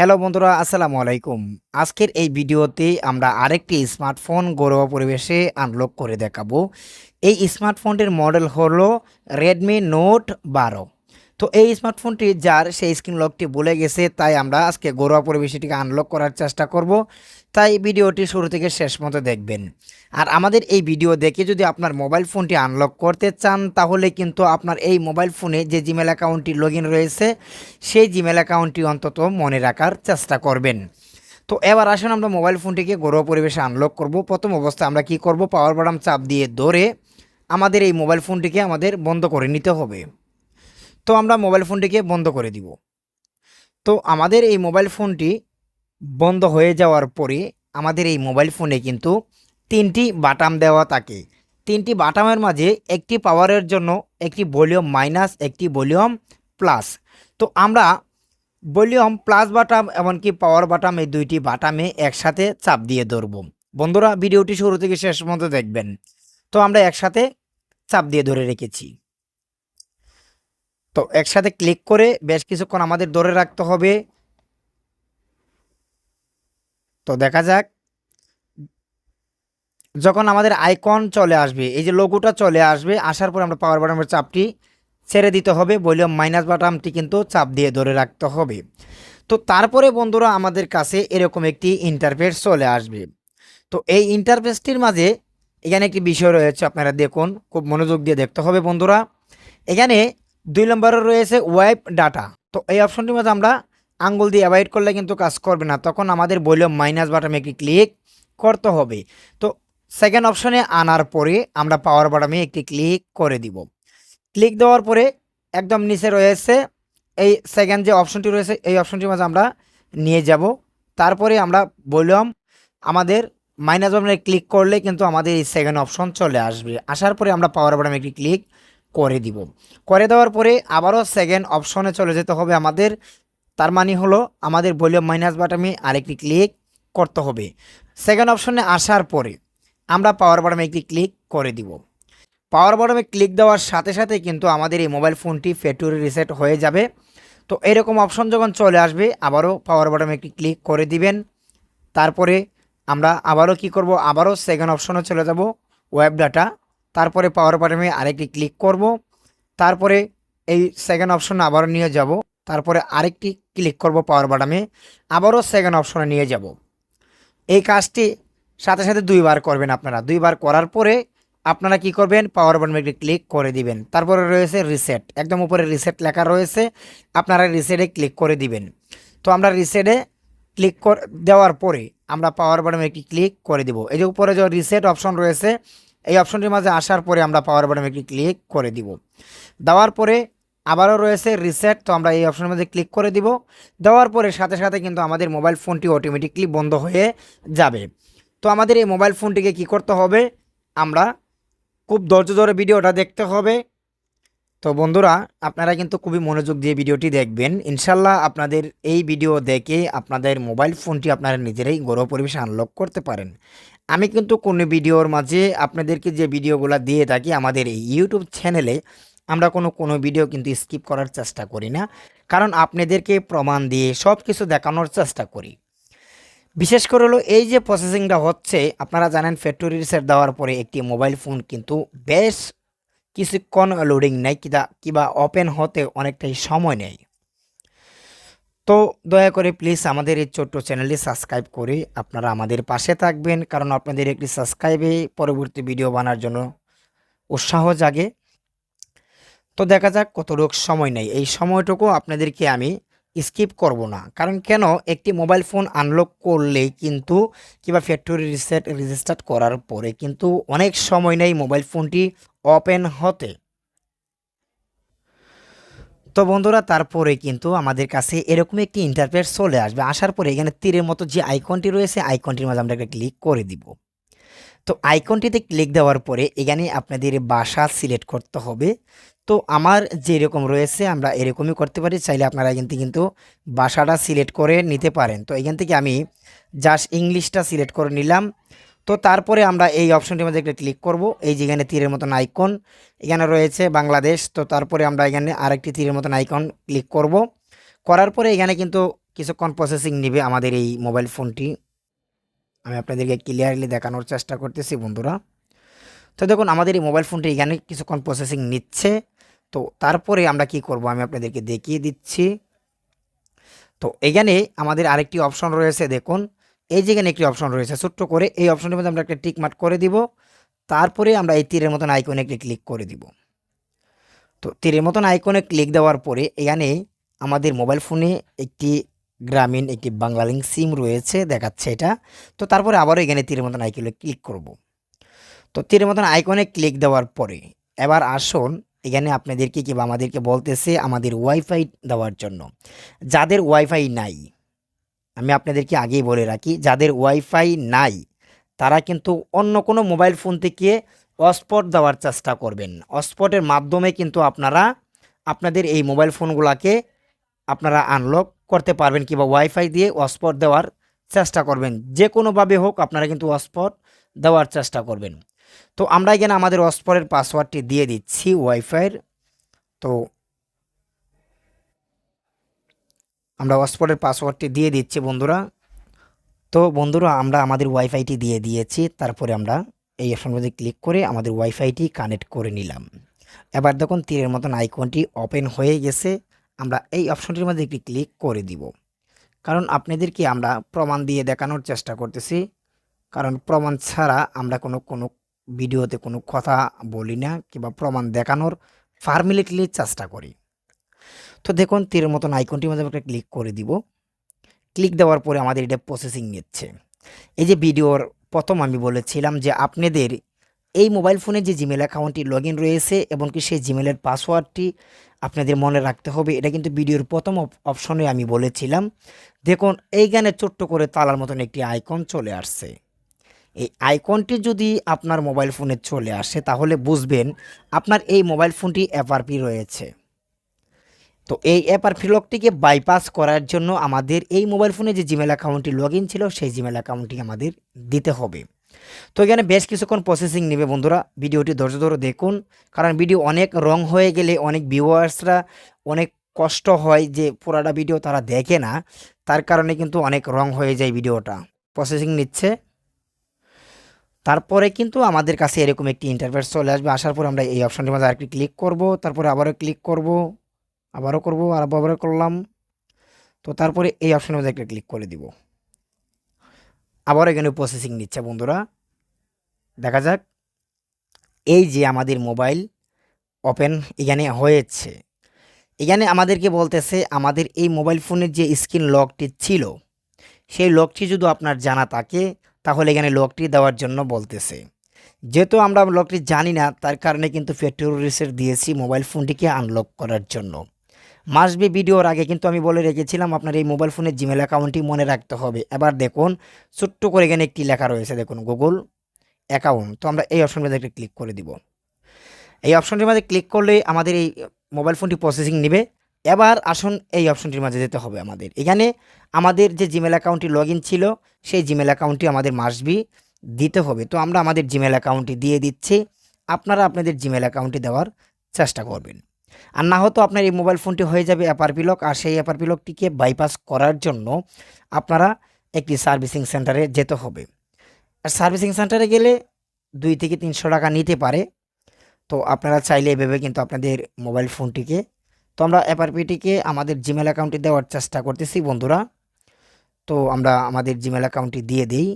Hello বন্ধুরা, আসসালামু আলাইকুম। আজকের এই ভিডিওতে আমরা আরেকটি স্মার্টফোন ঘরোয়া পরিবেশে আনলক করে দেখাবো। এই স্মার্টফোনটির মডেল হলো রেডমি নোট বারো। তো এই স্মার্টফোনটি যার সেই স্ক্রিন লকটি ভুলে গেছে, তাই আমরা আজকে ঘরোয়া পরিবেশটিকে আনলক করার চেষ্টা করব। তাই ভিডিওটি শুরু থেকে শেষ মতো দেখবেন। আর আমাদের এই ভিডিও দেখে যদি আপনার মোবাইল ফোনটি আনলক করতে চান, তাহলে কিন্তু আপনার এই মোবাইল ফোনে যে জিমেল অ্যাকাউন্টটি লগ রয়েছে, সেই জিমেল অ্যাকাউন্টটি অন্তত মনে রাখার চেষ্টা করবেন। তো এবার আসুন আমরা মোবাইল ফোনটিকে ঘরোয়া পরিবেশে আনলক করব। প্রথম অবস্থায় আমরা কি করব? পাওয়ার বাটাম চাপ দিয়ে ধরে আমাদের এই মোবাইল ফোনটিকে আমাদের বন্ধ করে নিতে হবে। তো আমরা মোবাইল ফোনটিকে বন্ধ করে দিব। তো আমাদের এই মোবাইল ফোনটি বন্ধ হয়ে যাওয়ার পরে আমাদের এই মোবাইল ফোনে কিন্তু তিনটি বাটাম দেওয়া থাকে। তিনটি বাটামের মাঝে একটি পাওয়ারের জন্য একটি ভলিউম মাইনাস একটি ভলিউম প্লাস তো আমরা ভলিউম প্লাস বাটাম এমনকি পাওয়ার বাটাম এই দুইটি বাটামে একসাথে চাপ দিয়ে ধরব। বন্ধুরা, ভিডিওটি শুরু থেকে শেষ মতো দেখবেন। তো আমরা একসাথে চাপ দিয়ে ধরে রেখেছি। তো একসাথে ক্লিক করে বেশ কিছুক্ষণ আমাদের ধরে রাখতে হবে। তো দেখা যাক। যখন আমাদের আইকন চলে আসবে, এই যে লোগোটা চলে আসবে, আসার পর আমরা পাওয়ার বাটনের চাপটি ছেড়ে দিতে হবে ভলিউম মাইনাস বাটামটি কিন্তু চাপ দিয়ে ধরে রাখতে হবে। তো তারপরে বন্ধুরা আমাদের কাছে এরকম একটি ইন্টারফেস চলে আসবে। তো এই ইন্টারফেসটির মাঝে এখানে একটি বিষয় রয়েছে, আপনারা দেখুন, খুব মনোযোগ দিয়ে দেখতে হবে বন্ধুরা। এখানে দুই নম্বরে রয়েছে ওয়েব ডাটা তো এই অপশনটির মাঝে আমরা আঙ্গুল দিয়ে অ্যাভয়েড করলে কিন্তু কাজ করবে না। তখন আমাদের ভলিউম মাইনাস বাটামে একটি ক্লিক করতে হবে। তো সেকেন্ড অপশনে আনার পরে আমরা পাওয়ার বাটামে একটি ক্লিক করে দিব। ক্লিক দেওয়ার পরে একদম নিচে রয়েছে এই সেকেন্ড যে অপশনটি রয়েছে, এই অপশনটির মাঝে আমরা নিয়ে যাব। তারপরে আমরা ভলিউম আমাদের মাইনাস বাটনে ক্লিক করলে কিন্তু আমাদের এই সেকেন্ড অপশন চলে আসবে। আসার পরে আমরা পাওয়ার বাটামে একটি ক্লিক করে দিব। করে দেওয়ার পরে আবারও সেকেন্ড অপশনে চলে যেতে হবে আমাদের তার মানে হলো আমাদের ভলিউম মাইনাস বাটামে আরেকটি ক্লিক করতে হবে। সেকেন্ড অপশনে আসার পরে আমরা পাওয়ার বাটমে একটি ক্লিক করে দিব। পাওয়ার বাটমে ক্লিক দেওয়ার সাথে সাথে কিন্তু আমাদের এই মোবাইল ফোনটি ফ্যাক্টরি রিসেট হয়ে যাবে। তো এরকম অপশন যখন চলে আসবে, আবারও পাওয়ার বাটমে একটি ক্লিক করে দিবেন। তারপরে আমরা আবারও কি করব? আবারও সেকেন্ড অপশনে চলে যাব ওয়েব ডাটা তারপরে পাওয়ার বাটমে আরেকটি ক্লিক করব। তারপরে এই সেকেন্ড অপশনে আবারও নিয়ে যাব। তারপরে আরেকটি ক্লিক করব পাওয়ার বাটামে আবারও সেকেন্ড অপশনে নিয়ে যাব। এই কাজটি সাথে সাথে দুইবার করবেন আপনারা। দুইবার করার পরে আপনারা কি করবেন? পাওয়ার বাটনে একটি ক্লিক করে দিবেন। তারপরে রয়েছে রিসেট একদম উপরে রিসেট লেখা রয়েছে। আপনারা রিসেটে ক্লিক করে দিবেন। তো আমরা রিসেটে ক্লিক করে দেওয়ার পরে আমরা পাওয়ার বাটনে একটি ক্লিক করে দিব। এই যে উপরে যে রিসেট অপশন রয়েছে, এই অপশনটির মাঝে আসার পরে আমরা পাওয়ার বাটনে একটি ক্লিক করে দিব। দেওয়ার পরে আবারও রয়েছে রিসেট তো আমরা এই অপশনের মধ্যে ক্লিক করে দিব। দেওয়ার পরে সাথে সাথে কিন্তু আমাদের মোবাইল ফোনটি অটোমেটিকলি বন্ধ হয়ে যাবে। তো আমাদের এই মোবাইল ফোনটিকে কি করতে হবে? আমরা খুব ধৈর্য ধরে ভিডিওটা দেখতে হবে। তো বন্ধুরা, আপনারা কিন্তু খুবই মনোযোগ দিয়ে ভিডিওটি দেখবেন। ইনশাল্লাহ আপনাদের এই ভিডিও দেখে আপনাদের মোবাইল ফোনটি আপনারা নিজেরাই গৌরব পরিবেশে আনলক করতে পারেন। আমি কিন্তু কোনো ভিডিওর মাঝে আপনাদেরকে যে ভিডিওগুলো দিয়ে থাকি আমাদের এই ইউটিউব চ্যানেলে আমরা কোনো কোনো ভিডিও কিন্তু স্কিপ করার চেষ্টা করি না। কারণ আপনাদেরকে প্রমাণ দিয়ে সব কিছু দেখানোর চেষ্টা করি। বিশেষ করে হলো এই যে প্রসেসিংটা হচ্ছে, আপনারা জানেন ফ্যাক্টরি রিসেট দেওয়ার পরে একটি মোবাইল ফোন কিন্তু বেশ কিছুক্ষণ লোডিং নেয় কিবা কিবা ওপেন হতে অনেকটাই সময় নেয়। তো দয়া করে প্লিজ আমাদের এই ছোট্ট চ্যানেলটি সাবস্ক্রাইব করে আপনারা আমাদের পাশে থাকবেন, কারণ আপনাদের একটি সাবস্ক্রাইবে পরবর্তী ভিডিও বানার জন্য উৎসাহ জাগে। তো দেখা যাক কতটুক সময় নেই এই সময়টুকু আপনাদেরকে আমি স্কিপ করব না। কারণ কেন? একটি মোবাইল ফোন আনলক করলেই কিন্তু কিংবা ফ্যাক্টরি রিসেট রেজিস্টার করার পরে কিন্তু অনেক সময় নেই মোবাইল ফোনটি ওপেন হতে। তো বন্ধুরা, তারপরে কিন্তু আমাদের কাছে এরকম একটি ইন্টারফেস চলে আসবে। আসার পরে এখানে তীরের মতো যে আইকনটি রয়েছে আইকনটির মাঝে আমরা একটা ক্লিক করে দিব। তো আইকনটিতে ক্লিক দেওয়ার পরে এখানে আপনাদের বাসা সিলেক্ট করতে হবে। তো আমার যেরকম রয়েছে আমরা এরকমই করতে পারি, চাইলে আপনারা এখান থেকে কিন্তু বাসাটা সিলেক্ট করে নিতে পারেন। তো এখান থেকে আমি জাস্ট ইংলিশটা সিলেক্ট করে নিলাম। তো তারপরে আমরা এই অপশনটির মধ্যে একটা ক্লিক করব। এই যেখানে তীরের মতন আইকন এখানে রয়েছে বাংলাদেশ। তো তারপরে আমরা এখানে আরেকটি তীরের মতন আইকন ক্লিক করব। করার পরে এখানে কিন্তু কিছুক্ষণ প্রসেসিং নেবে আমাদের এই মোবাইল ফোনটি আমি আপনাদেরকে ক্লিয়ারলি দেখানোর চেষ্টা করতেছি, বন্ধুরা। তো দেখুন, আমাদের এই মোবাইল ফোনটি এখানে কিছুক্ষণ প্রসেসিং নিচ্ছে। তো তারপরে আমরা কি করব, আমি আপনাদেরকে দেখিয়ে দিচ্ছি। তো এখানে আমাদের আরেকটি অপশন রয়েছে, দেখুন। এই যেখানে একটি অপশন রয়েছে, ছোট্ট করে এই অপশনের মধ্যে আমরা একটা টিক মার্ক করে দিব। তারপরে আমরা এই তীরের মতন আইকনে একটি ক্লিক করে দিব। তো তীরের মতন আইকনে ক্লিক দেওয়ার পরে এখানে আমাদের মোবাইল ফোনে একটি গ্রামীণ একটি বাংলালিংক সিম রয়েছে, দেখাচ্ছে এটা। তো তারপরে আবারও এখানে তীরের মতন আইকনে ক্লিক করব। তো তীরের মতন আইকনে ক্লিক দেওয়ার পরে এবার আসুন, এখানে আপনাদেরকে কিংবা আমাদেরকে বলতেছে আমাদের ওয়াইফাই দেওয়ার জন্য। যাদের ওয়াইফাই নাই, আমি আপনাদেরকে আগেই বলে রাখি, যাদের ওয়াইফাই নাই, তারা কিন্তু অন্য কোনো মোবাইল ফোন থেকে হটস্পট দেওয়ার চেষ্টা করবেন। হটস্পটের মাধ্যমে কিন্তু আপনারা, আপনাদের এই মোবাইল ফোনগুলোকে আপনারা আনলক করতে পারবেন কিংবা ওয়াইফাই দিয়ে হটস্পট দেওয়ার চেষ্টা করবেন। যে কোনোভাবে হোক আপনারা কিন্তু হটস্পট দেওয়ার চেষ্টা করবেন। তো আমরা এখানে আমাদের হটস্পটের পাসওয়ার্ডটি দিয়ে দিচ্ছি ওয়াইফাইয়ের তো আমরা হটস্পটের পাসওয়ার্ডটি দিয়ে দিচ্ছি বন্ধুরা। তো বন্ধুরা, আমরা আমাদের ওয়াইফাইটি দিয়ে দিয়েছি। তারপরে আমরা এই অপশন মধ্যে ক্লিক করে আমাদের ওয়াইফাইটি কানেক্ট করে নিলাম। এবার দেখুন তীরের মতন আইকনটি ওপেন হয়ে গেছে। আমরা এই অপশনটির মধ্যে একটি ক্লিক করে দিব। কারণ আপনাদেরকে আমরা প্রমাণ দিয়ে দেখানোর চেষ্টা করতেছি। কারণ প্রমাণ ছাড়া আমরা কোনো কোনো ভিডিওতে কোনো কথা বলি না কিংবা প্রমাণ দেখানোর ফার্মিলিটলি চেষ্টা করি। তো দেখুন তীরের মতন আইকনটির মধ্যে একটা ক্লিক করে দিব। ক্লিক দেওয়ার পরে আমাদের এটা প্রসেসিং নিচ্ছে। এই যে ভিডিওর প্রথম আমি বলেছিলাম যে আপনাদের এই মোবাইল ফোনে যে জিমেল অ্যাকাউন্টটি লগ ইন রয়েছে এবং কি সেই জিমেলের পাসওয়ার্ডটি আপনাদের মনে রাখতে হবে, এটা কিন্তু ভিডিওর প্রথম অপশনে আমি বলেছিলাম। দেখুন, এইখানে ছোট্ট করে তালার মতন একটি আইকন চলে আসছে। এই আইকনটি যদি আপনার মোবাইল ফোনে চলে আসে, তাহলে বুঝবেন আপনার এই মোবাইল ফোনটি এফআরপি রয়েছে। তো এই এফআরপি লকটিকে বাইপাস করার জন্য আমাদের এই মোবাইল ফোনে যে জিমেল অ্যাকাউন্টটি লগ ছিল, সেই জিমেল অ্যাকাউন্টটি আমাদের দিতে হবে। তো এখানে বেশ কিছুক্ষণ প্রসেসিং নেবে বন্ধুরা। ভিডিওটি ধৈর্য ধরে দেখুন। কারণ ভিডিও অনেক রং হয়ে গেলে, অনেক ভিউয়ার্সরা অনেক কষ্ট হয় যে পুরাটা ভিডিও তারা দেখে না। তার কারণে কিন্তু অনেক রং হয়ে যায় ভিডিওটা। প্রসেসিং নিচ্ছে। তারপরে কিন্তু আমাদের কাছে এরকম একটি ইন্টারফেস চলে আসবে। আসার পর আমরা এই অপশানটির মধ্যে আরেকটি ক্লিক করব। তারপরে আবারও ক্লিক করব। আবারও করব আর আবারও করলাম। তো তারপরে এই অপশনের মধ্যে একটা ক্লিক করে দিব। আবার এখানে প্রসেসিং নিচ্ছে বন্ধুরা। দেখা যাক। এই যে আমাদের মোবাইল ওপেন এখানে হয়েছে। এখানে আমাদেরকে বলতেছে, আমাদের এই মোবাইল ফোনের যে স্ক্রিন লকটি ছিল, সেই লকটি যদি আপনার জানা থাকে, তাহলে এখানে লকটি দেওয়ার জন্য বলতেছে। যেহেতু আমরা লকটি জানি না, তার কারণে কিন্তু রিসেট দিয়েছি মোবাইল ফোনটিকে আনলক করার জন্য। মাসবি ভিডিওর আগে কিন্তু আমি বলে রেখেছিলাম আপনার এই মোবাইল ফোনের জিমেল অ্যাকাউন্টটি মনে রাখতে হবে। এবার দেখুন, ছোট্ট করে এখানে একটি লেখা রয়েছে, দেখুন গুগল অ্যাকাউন্ট তো আমরা এই অপশনের মধ্যে একটা ক্লিক করে দিব। এই অপশনটির মধ্যে ক্লিক করলে আমাদের এই মোবাইল ফোনটি প্রসেসিং নেবে। এবার আসুন এই অপশনটির মাঝে যেতে হবে আমাদের। এখানে আমাদের যে জিমেল অ্যাকাউন্টটি লগ ছিল, সেই জিমেল অ্যাকাউন্টটি আমাদের মাসবি দিতে হবে। তো আমরা আমাদের জিমেল অ্যাকাউন্টটি দিয়ে দিচ্ছি। আপনারা আপনাদের জিমেল অ্যাকাউন্টটি দেওয়ার চেষ্টা করবেন। আর না হতো আপনার এই মোবাইল ফোনটি হয়ে যাবে অ্যাপার লক, আর সেই অ্যাপারপি লকটিকে বাইপাস করার জন্য আপনারা একটি সার্ভিসিং সেন্টারে যেতে হবে। আর সার্ভিসিং সেন্টারে গেলে দুই থেকে তিনশো টাকা নিতে পারে। তো আপনারা চাইলে এভাবে কিন্তু আপনাদের মোবাইল ফোনটিকে, তো আমরা অ্যাপারপিটিকে আমাদের জিমেল অ্যাকাউন্টে দেওয়ার চেষ্টা করতেছি বন্ধুরা। তো আমরা আমাদের জিমেল অ্যাকাউন্টটি দিয়ে দিই।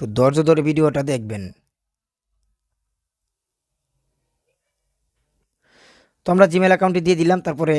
তো ধৈর্য ধরে ভিডিওটা দেখবেন। আমরা জিমেল অ্যাকাউন্টটি দিয়ে দিলাম, তারপরে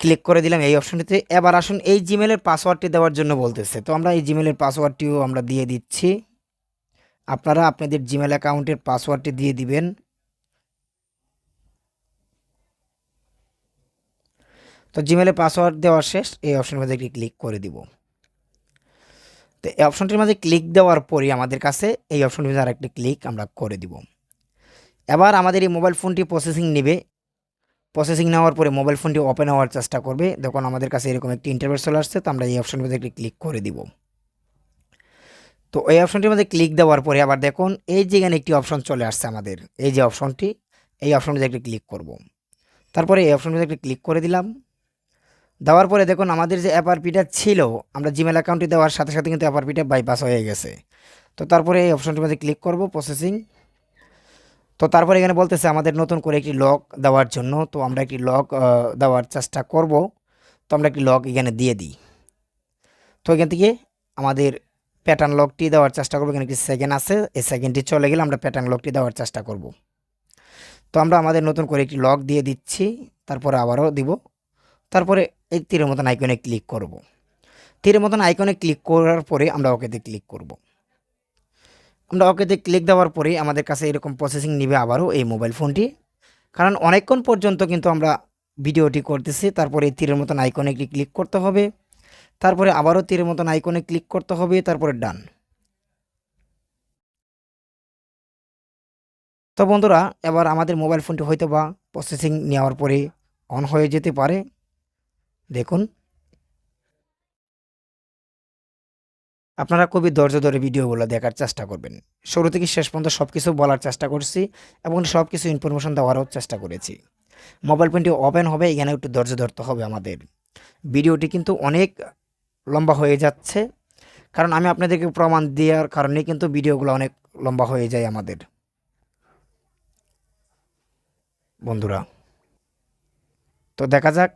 ক্লিক করে দিলাম এই অপশনটিতে এবার আসুন এই জিমেলের পাসওয়ার্ডটি দেওয়ার জন্য বলতেছে। তো আমরা এই জিমেলের পাসওয়ার্ডটিও আমরা দিয়ে দিচ্ছি। আপনারা আপনাদের জিমেল অ্যাকাউন্টের পাসওয়ার্ডটি দিয়ে দিবেন। তো জিমেলে পাসওয়ার্ড দেওয়ার শেষ, এই অপশনের মধ্যে একটি ক্লিক করে দিব। তো এই অপশনটির মধ্যে ক্লিক দেওয়ার পরে আমাদের কাছে এই অপশনটির মধ্যে আরেকটি ক্লিক আমরা করে দিব। এবার আমাদের এই মোবাইল ফোনটি প্রসেসিং নেবে। প্রসেসিং নেওয়ার পরে মোবাইল ফোনটি ওপেন হওয়ার চেষ্টা করবে। দেখুন, আমাদের কাছে এরকম একটি ইন্টারভিউ চলে আসছে, তো আমরা এই অপশনের মধ্যে একটি ক্লিক করে দিব। তো এই অপশনটির মধ্যে ক্লিক দেওয়ার পরে আবার দেখুন, এই যে এখানে একটি অপশন চলে আসছে আমাদের, এই যে অপশনটি এই অপশনটিতে একটি ক্লিক করব। তারপরে এই অপশনের মধ্যে একটি ক্লিক করে দিলাম। দেওয়ার পরে দেখুন, আমাদের যে অ্যাপারপিটা ছিল, আমরা জিমেল অ্যাকাউন্টে দেওয়ার সাথে সাথে কিন্তু অ্যাপারপিটা বাইপাস হয়ে গেছে। তো তারপরে এই অপশনটির মধ্যে ক্লিক করব প্রসেসিং তো তারপরে এখানে বলতেছে আমাদের নতুন করে একটি লক দেওয়ার জন্য, তো আমরা একটি লক দেওয়ার চেষ্টা করব। তো আমরা একটি লক এখানে দিয়ে দিই। তো এখান থেকে আমাদের প্যাটার্ন লকটি দেওয়ার চেষ্টা করব। এখানে একটি সেকেন্ড আছে, এই সেকেন্ডটি চলে গেলে আমরা প্যাটার্ন লকটি দেওয়ার চেষ্টা করব। তো আমরা আমাদের নতুন করে একটি লক দিয়ে দিচ্ছি, তারপরে আবারও দিব। তারপরে এই তীরের মতন আইকনে ক্লিক করব। তীরের মতন আইকনে ক্লিক করার পরে আমরা ওকেতে ক্লিক করব। আমরা ওকেতে ক্লিক দেওয়ার পরে আমাদের কাছে এরকম প্রসেসিং নিবে আবারও এই মোবাইল ফোনটি কারণ অনেকক্ষণ পর্যন্ত কিন্তু আমরা ভিডিওটি করতেছি, তারপরে তীরের মতন আইকনে একটি ক্লিক করতে হবে। তারপরে আবারও তীরের মতন আইকনে ক্লিক করতে হবে, তারপরে ডান তো বন্ধুরা, এবার আমাদের মোবাইল ফোনটি হয়তো বা প্রসেসিং নেওয়ার পরে অন হয়ে যেতে পারে। দেখুন। আপনারা খুবই ধৈর্য ধরে ভিডিওগুলো দেখার চেষ্টা করবেন। শুরু থেকে শেষ পর্যন্ত সব কিছু বলার চেষ্টা করছি এবং সব কিছু ইনফরমেশন দেওয়ারও চেষ্টা করেছি। মোবাইল ফোনটি ওপেন হবে, এখানে একটু ধৈর্য ধরতে হবে আমাদের। ভিডিওটি কিন্তু অনেক লম্বা হয়ে যাচ্ছে, কারণ আমি আপনাদেরকে প্রমাণ দেওয়ার কারণে কিন্তু ভিডিওগুলো অনেক লম্বা হয়ে যায় আমাদের। বন্ধুরা, তো দেখা যাক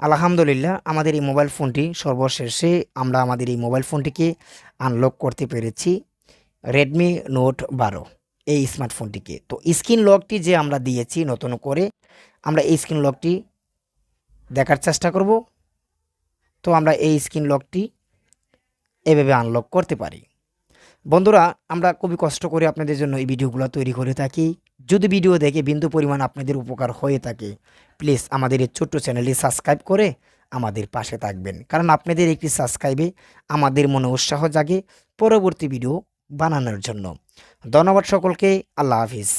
আলহামদুলিল্লাহ, আমাদের এই মোবাইল ফোনটি সর্বশেষে আমরা আমাদের এই মোবাইল ফোনটিকে আনলক করতে পেরেছি রেডমি নোট বারো এই স্মার্টফোনটিকে তো স্ক্রিন লকটি যে আমরা দিয়েছি নতুন করে, আমরা এই স্ক্রিন লকটি দেখার চেষ্টা করব। তো আমরা এই স্ক্রিন লকটি এভাবে আনলক করতে পারি। বন্ধুরা, আমরা খুবই কষ্ট করে আপনাদের জন্য এই ভিডিওগুলো তৈরি করে থাকি। যদি ভিডিও দেখে বিন্দু পরিমাণ আপনাদের উপকার হয়ে থাকে প্লিজ আমাদের এই ছোট্ট চ্যানেলটি সাবস্ক্রাইব করে আমাদের পাশে থাকবেন। কারণ আপনাদের একটি সাবস্ক্রাইবে আমাদের মনে উৎসাহ জাগে পরবর্তী ভিডিও বানানোর জন্য। ধন্যবাদ সকলকে, আল্লাহ হাফিজ।